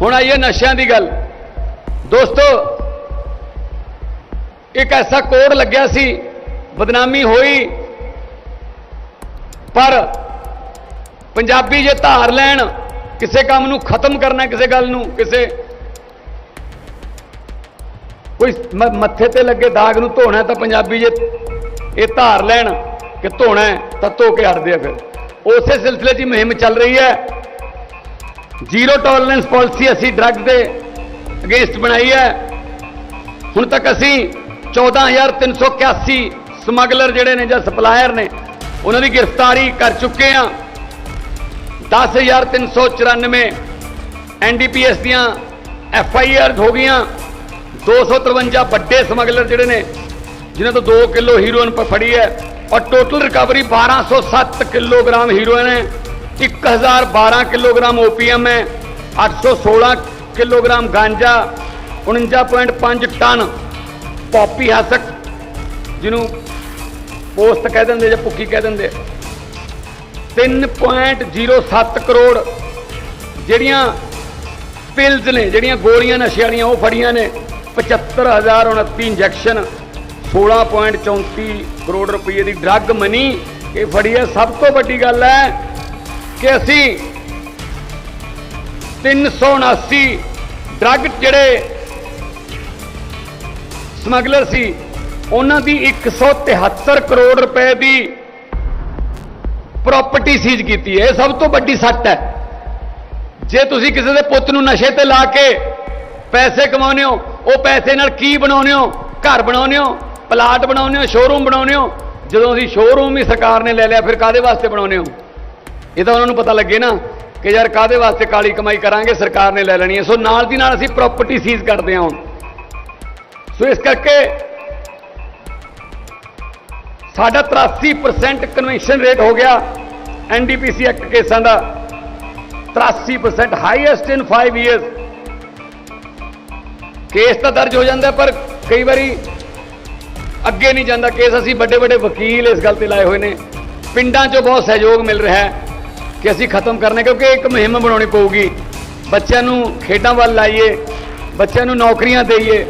ਹੁਣ ਆਈਏ ਨਸ਼ਿਆਂ ਦੀ ਗੱਲ। ਦੋਸਤੋ, ਇੱਕ ਐਸਾ ਕੋਡ ਲੱਗਿਆ ਸੀ, ਬਦਨਾਮੀ ਹੋਈ, ਪਰ ਪੰਜਾਬੀ ਜੇ ਧਾਰ ਲੈਣ, ਕਿਸੇ ਕੰਮ ਨੂੰ ਖਤਮ ਕਰਨਾ, ਕਿਸੇ ਗੱਲ ਨੂੰ, ਕਿਸੇ ਕੋਈ ਮ- ਮੱਥੇ ਤੇ ਲੱਗੇ ਦਾਗ ਨੂੰ ਧੋਣਾ, ਤਾਂ ਪੰਜਾਬੀ ਜੇ ਇਹ ਧਾਰ ਲੈਣ ਕਿ ਧੋਣਾ ਤਾਂ ਧੋ ਕੇ ਹਟਦੇ ਆ ਫਿਰ। ਉਸੇ ਸਿਲਸਿਲੇ 'ਚ ਮੁਹਿੰਮ ਚੱਲ ਰਹੀ ਹੈ। ਜ਼ੀਰੋ ਟੋਲਰੈਂਸ ਪਾਲਿਸੀ ਅਸੀਂ ਡਰੱਗ ਦੇ ਅਗੇਂਸਟ ਬਣਾਈ ਹੈ। ਹੁਣ ਤੱਕ ਅਸੀਂ 14381 ਸਮਗਲਰ ਜਿਹੜੇ ਨੇ ਜਾਂ ਸਪਲਾਇਰ ਨੇ, ਉਹਨਾਂ ਦੀ ਗ੍ਰਿਫਤਾਰੀ ਕਰ ਚੁੱਕੇ ਹਾਂ। 10394 ਐਨਡੀਪੀਐਸ ਦੀਆਂ ਐਫ ਆਈ ਆਰ ਹੋ ਗਈਆਂ। 253 ਵੱਡੇ ਸਮਗਲਰ ਜਿਹੜੇ ਨੇ, ਜਿਨ੍ਹਾਂ ਤੋਂ 2 ਕਿਲੋ ਹੀਰੋਇਨ ਫੜੀ ਹੈ। ਔਰ ਟੋਟਲ ਰਿਕਵਰੀ 1207 ਕਿਲੋਗ੍ਰਾਮ ਹੀਰੋਇਨ ਹੈ। 1012 ਕਿਲੋਗ੍ਰਾਮ ਓਪੀਐਮ ਹੈ 816 kilogram ganja 49.5 ton poppy husk, ਜਿਹਨੂੰ ਪੋਸਟ ਕਹਿ ਦਿੰਦੇ ਜਾਂ ਭੁੱਕੀ ਕਹਿ ਦਿੰਦੇ 3.07 ਕਰੋੜ ਜਿਹੜੀਆਂ ਪਿਲਸ ਨੇ, ਜਿਹੜੀਆਂ ਗੋਲੀਆਂ ਨਸ਼ੇ ਵਾਲੀਆਂ ਉਹ ਫੜੀਆਂ ਨੇ 75029 ਇੰਜੈਕਸ਼ਨ 16.34 ਕਰੋੜ ਰੁਪਏ ਦੀ ਡਰੱਗ ਮਨੀ ਇਹ ਫੜੀ ਹੈ। ਸਭ ਤੋਂ ਵੱਡੀ ਗੱਲ ਹੈ ਕਿ ਅਸੀਂ 379 ਡਰੱਗ ਜਿਹੜੇ ਸਮਗਲਰ ਸੀ, ਉਹਨਾਂ ਦੀ 173 ਕਰੋੜ ਰੁਪਏ ਦੀ ਪ੍ਰਾਪਰਟੀ ਸੀਜ਼ ਕੀਤੀ ਹੈ। ਇਹ ਸਭ ਤੋਂ ਵੱਡੀ ਸੱਟ ਹੈ। ਜੇ ਤੁਸੀਂ ਕਿਸੇ ਦੇ ਪੁੱਤ ਨੂੰ ਨਸ਼ੇ ਤੇ ਲਾ ਕੇ ਪੈਸੇ ਕਮਾਉਂਦੇ ਹੋ, ਉਹ ਪੈਸੇ ਨਾਲ ਕੀ ਬਣਾਉਂਦੇ ਹੋ? ਘਰ ਬਣਾਉਂਦੇ ਹੋ? ਪਲਾਟ ਬਣਾਉਂਦੇ ਹੋ? ਸ਼ੋਰੂਮ ਬਣਾਉਂਦੇ ਹੋ? ਜਦੋਂ ਅਸੀਂ ਸ਼ੋਰੂਮ ਹੀ ਸਰਕਾਰ ਨੇ ਲੈ ਲਿਆ, ਫਿਰ ਕਾਦੇ ਵਾਸਤੇ ਬਣਾਉਂਦੇ ਹੋ? ਇਹ ਤਾਂ ਉਹਨਾਂ ਨੂੰ ਪਤਾ ਲੱਗੇ ਨਾ ਕਿ ਯਾਰ ਕਾਦੇ ਵਾਸਤੇ ਕਾਲੀ ਕਮਾਈ ਕਰਾਂਗੇ, ਸਰਕਾਰ ਨੇ ਲੈ ਲੈਣੀ ਹੈ। ਸੋ ਨਾਲ ਦੀ ਨਾਲ ਅਸੀਂ ਪ੍ਰਾਪਰਟੀ ਸੀਜ਼ ਕਰਦੇ ਹਾਂ ਹੁਣ। ਸੋ ਇਸ ਕਰਕੇ ਸਾਡਾ 83% ਕਨਵੈਂਸ਼ਨ ਰੇਟ ਹੋ ਗਿਆ ਐਨਡੀਪੀਸੀ ਐਕਟ ਕੇਸਾਂ ਦਾ। 83% ਹਾਈਐਸਟ ਇਨ 5 ਇਅਰਸ ਕੇਸ ਤਾਂ ਦਰਜ ਹੋ ਜਾਂਦਾ, ਪਰ ਕਈ ਵਾਰੀ ਅੱਗੇ ਨਹੀਂ ਜਾਂਦਾ ਕੇਸ। ਅਸੀਂ ਵੱਡੇ ਵੱਡੇ ਵਕੀਲ ਇਸ ਗੱਲ ਤੇ ਲਾਏ ਹੋਏ ਨੇ। ਪਿੰਡਾਂ 'ਚੋਂ ਬਹੁਤ ਸਹਿਯੋਗ ਮਿਲ ਰਿਹਾ ਹੈ। ਕਿ ਅਸੀਂ ਖਤਮ ਕਰਨੇ ਕਿਉਂਕਿ ਇੱਕ ਮੁਹਿੰਮ ਬਣਾਉਣੀ ਪਊਗੀ। ਬੱਚਿਆਂ ਨੂੰ ਖੇਡਾਂ ਵੱਲ ਲਾਈਏ, ਬੱਚਿਆਂ ਨੂੰ ਨੌਕਰੀਆਂ ਦੇਈਏ।